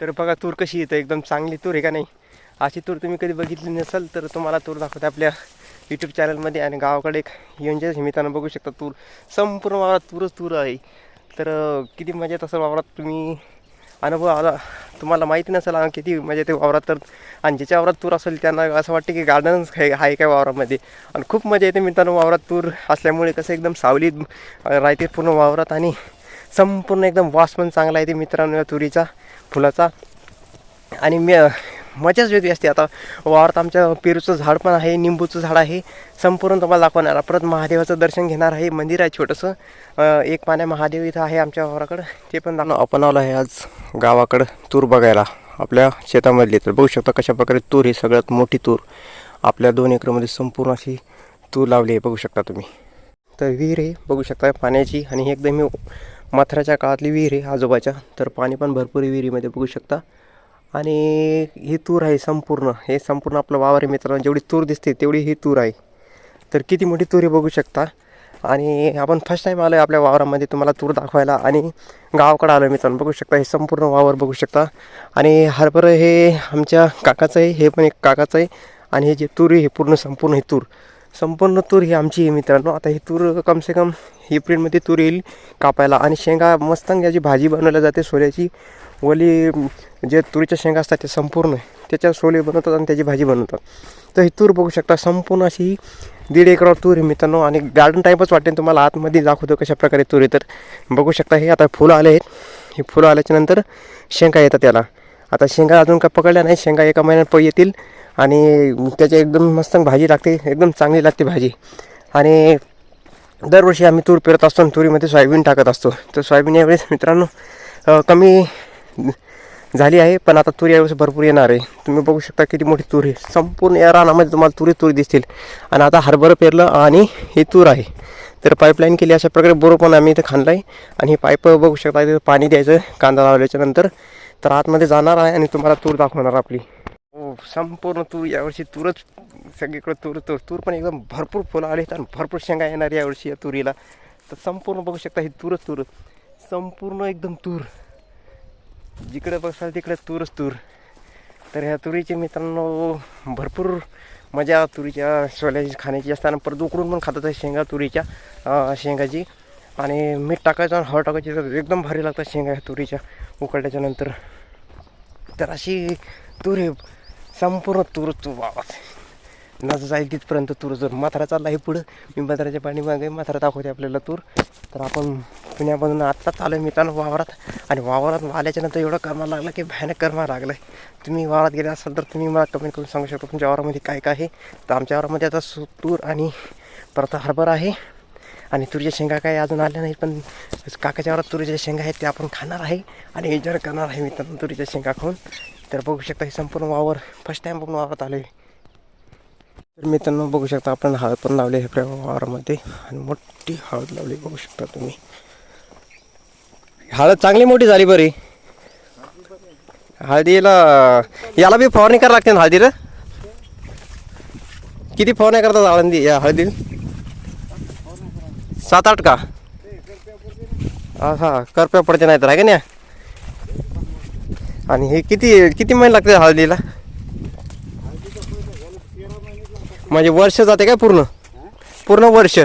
तर बघा तूर कशी येतं एकदम चांगली तूर आहे का नाही? अशी तूर तुम्ही कधी बघितली नसेल तर तुम्हाला तूर दाखवते आपल्या यूट्यूब चॅनलमध्ये आणि गावाकडे एक येऊनच्या निमित्तानं बघू शकता तूर संपूर्ण वावरात तूरच तूर आहे. तर किती मजा येत असेल वावरात तुम्ही अनुभव आला. तुम्हाला माहिती नसेल किती मजा येते वावरात. तर आणि ज्याच्या वावरात तूर असेल त्यांना असं वाटतं की गार्डनच आहे आहे काय वावरामध्ये. आणि खूप मजा येते मित्रांनो वावरात तूर असल्यामुळे कसं एकदम सावलीत राहते पूर्ण वावरात. आणि संपूर्ण एकदम वास पण चांगला येते मित्रांनो या तुरीचा फुलाचा. आणि मी मजाच वेगळी असते. आता वावरात आमच्या पेरूचं झाड पण आहे निंबूचं झाड आहे. संपूर्ण तुम्हाला दाखवणार. परत महादेवाचं दर्शन घेणार आहे. मंदिर आहे छोटंसं. एक पाण्या महादेव इथं आहे आमच्या वावराकडं. ते पण दाखव आपण आलो आहे आज गावाकडं तूर बघायला. आपल्या शेतामधली तर बघू शकता कशा प्रकारे तूर ही सगळ्यात मोठी तूर. आपल्या दोन एकरमध्ये संपूर्ण अशी तूर लावली आहे. बघू शकता तुम्ही. तर विहीर आहे. बघू शकता पाण्याची. आणि ही एकदम ही काळातली विहीर आहे आजोबाच्या तर पाणी पण भरपूर विहिरीमध्ये बघू शकता. आणि ही तूर आहे संपूर्ण. हे संपूर्ण आपलं वावर आहे मित्रांनो जेवढी तूर दिसते तेवढी ही तूर आहे. तर किती मोठी तूर आहे बघू शकता. आणि आपण फर्स्ट टाईम आलो आहे आपल्या वावरामध्ये तुम्हाला तूर दाखवायला. आणि गावाकडं आलो आहे मित्रांनो बघू शकता हे संपूर्ण वावर बघू शकता. आणि हरभरं हे आमच्या काकाचं आहे हे पण एक काकाचं आहे. आणि हे जे तूर आहे हे पूर्ण संपूर्ण हे तूर. संपूर्ण तूर ही आमची आहे मित्रांनो. आता ही तूर कमसे कम एप्रिलमध्ये तूर येईल कापायला. आणि शेंगा मस्त याची भाजी बनवल्या जाते. सोल्याची ओली जे तुरीच्या शेंगा असतात ते संपूर्ण त्याच्या सोले बनवतात आणि त्याची भाजी बनवतात. तर ही तूर बघू शकता संपूर्ण अशी दीड एकरावर तूर आहे मित्रांनो. आणि गार्डन टाईपच वाटेल तुम्हाला आतमध्ये दाखवतो कशा प्रकारे तूर आहे. तर बघू शकता हे आता फुलं आले आहेत. हे फुलं आल्याच्यानंतर शेंगा येतात त्याला आता शेंगा अजून काय पकडल्या नाही. शेंगा एका महिन्यात प येतील आणि त्याची एकदम मस्त भाजी लागते. एकदम चांगली लागते भाजी. आणि दरवर्षी आम्ही तूर पेरत असतो आणि तुरीमध्ये सोयाबीन टाकत असतो. तर सोयाबीन यावेळेस मित्रांनो कमी झाली आहे पण आता तूर यावेळेस भरपूर येणार आहे. तुम्ही बघू शकता किती मोठी तूर आहे. संपूर्ण या रानामध्ये तुम्हाला तुरी तुरी दिसतील. आणि आता हरभरं पेरलं आणि ही तूर आहे. तर पाईपलाईन केली अशा प्रकारे बोर पण आम्ही इथं खाणलं आहे आणि हे पाईप बघू शकता पाणी द्यायचं कांदा लावल्याच्या नंतर. तर आतमध्ये जाणार आहे आणि तुम्हाला तूर दाखवणार आपली. हो संपूर्ण तूर यावर्षी तूरच सगळीकडे तूर तूर तूर पण एकदम भरपूर फुलं आली आणि भरपूर शेंगा येणार यावर्षी या तुरीला. तर संपूर्ण बघू शकता ही तूरच तूर. संपूर्ण एकदम तूर. जिकडे बघसाल तिकडे तूरच तूर. तर ह्या तुरीचे मित्रांनो भरपूर मजा तुरीच्या सोल्याची खाण्याची असताना परत उकडून पण खातात शेंगा तुरीच्या शेंगाची. आणि मीठ टाकायचं आणि हळ टाकायची तर एकदम भारी लागतात शेंगा ह्या तुरीच्या उकळल्याच्या नंतर. तर अशी तूर आहे संपूर्ण तूर तू वावाच नजर जाईल तिथपर्यंत तूर जर माथारा चालला आहे पुढं. मी मथऱ्याच्या पाणी मागे म्हातारा दाखवते आपल्याला तूर. तर आपण पुण्यामधून आत्ताच आलो आहे मित्रांनो वावरात. आणि वावरात आल्याच्यानंतर एवढं कर्मा लागलं की भयानक कर्मा लागलं आहे तुम्ही वावरात गेले असाल तर तुम्ही मला कमेंट करून सांगू शकता तुमच्या वावरामध्ये काय काय आहे. तर आमच्या वावरामध्ये आता सु तूर आणि परत हरभरा आहे. आणि तुरीच्या शेंगा काय अजून आल्या नाही पण काकाच्या वरात तुरीच्या शेंगा आहेत ते आपण खाणार आहे आणि एन्जॉय करणार आहे मित्रांनो तुरीच्या शेंगा खाऊन. तर बघू शकता हे संपूर्ण वावर फर्स्ट टाईम बघून वावरात आलो तर मित्रांनो बघू शकता आपण हळद पण लावली आहे वावरामध्ये आणि मोठी हळद लावली बघू शकता तुम्ही. हळद चांगली मोठी झाली बरी. हळदीला याला बी फवारणी करावं लागते ना हळदीला? किती फवारणी करतात हळदी या हळदी सात आठ का? हा करप्या पडते नाही तर आहे का नाही? आणि हे किती किती महिने लागते हळदीला? म्हणजे वर्ष जाते काय पूर्ण? पूर्ण वर्ष?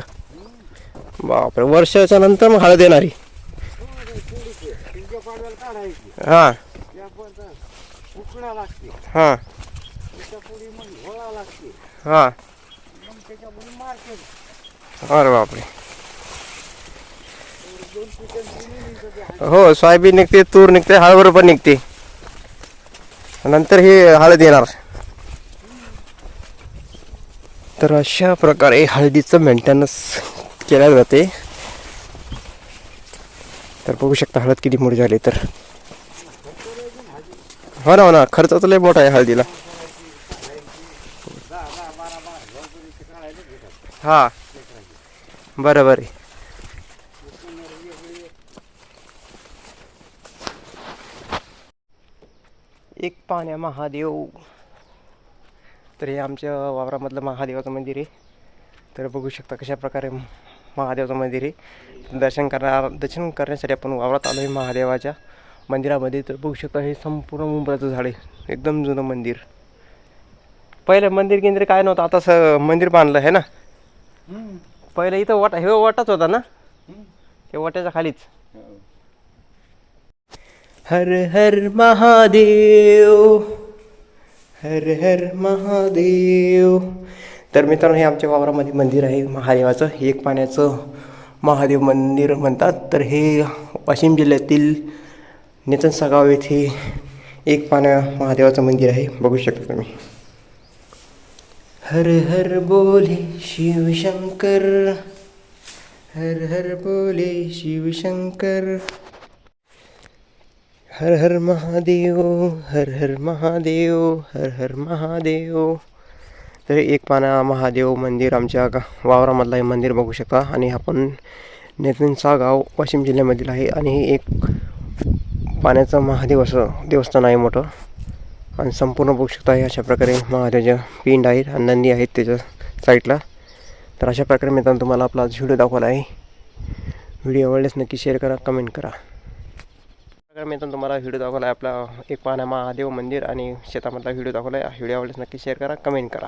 बापरे वर्षाच्या नंतर मग हळद येणारी. हा हां हां. हा. हा. अरे बापरे. हो सोयाबीन निघते तूर निघते हळद पण निघते. नंतर हे हळद येणार. तर अशा प्रकारे हळदीचं मेंटेनन्स केल्या जाते. तर बघू शकता हळद किती मोठी झाली तर. हो ना हो ना खर्च तर लय मोठा आहे हळदीला. हा. बरं बरं. एक पाण्या महादेव. तर हे आमच्या वावरामधलं महादेवाचं मंदिर आहे. तर बघू शकता कशा प्रकारे महादेवाचं मंदिर आहे. दर्शन करणार दर्शन करण्यासाठी आपण वावरात आलो आहे महादेवाच्या मंदिरामध्ये. तर बघू शकता हे संपूर्ण उंबराचं झाड आहे. एकदम जुनं मंदिर. पहिलं मंदिर केंद्र काय नव्हतं आता स मंदिर बांधलं आहे ना. पहिलं इथं वाटा हे वाटाच होता ना. ते वाट्याच्या खालीच. हो. हर हर महादेव हर हर महादेव. तर मित्रांनो हे आमच्या वावरामध्ये मंदिर आहे महादेवाचं. हे एक पाण्याचं महादेव मंदिर म्हणतात. तर हे वाशिम जिल्ह्यातील नेतनसागाव येथे एक पाण्या महादेवाचं मंदिर आहे. बघू शकता तुम्ही. हर हर बोले शिवशंकर हर हर बोले शिवशंकर हर हर महादेव हर हर महादेव हर हर महादेव. तर एक पाना महादेव मंदिर आमच्या गा वावरामधलं हे मंदिर बघू शकता. आणि आपण नेतनसा गाव वाशिम जिल्ह्यामधील आहे. आणि हे एक पाण्याचं महादेव असं देवस्थान आहे मोठं. आणि संपूर्ण बघू शकता हे अशा प्रकारे महादेवाच्या पिंड आहेत आणि नंदी आहेत त्याच्या साईडला. तर अशा प्रकारे मित्रांनो तुम्हाला आपला व्हिडिओ दाखवला आहे. व्हिडिओ आवडल्यास नक्की शेअर करा कमेंट करा. मित्रांनो तुम्हाला व्हिडिओ दाखवला आहे आपला एक पाण्या महादेव मंदिर आणि शेतामधला व्हिडिओ दाखवला आहे व्हिडिओ आवडल्यास नक्की शेअर करा कमेंट करा.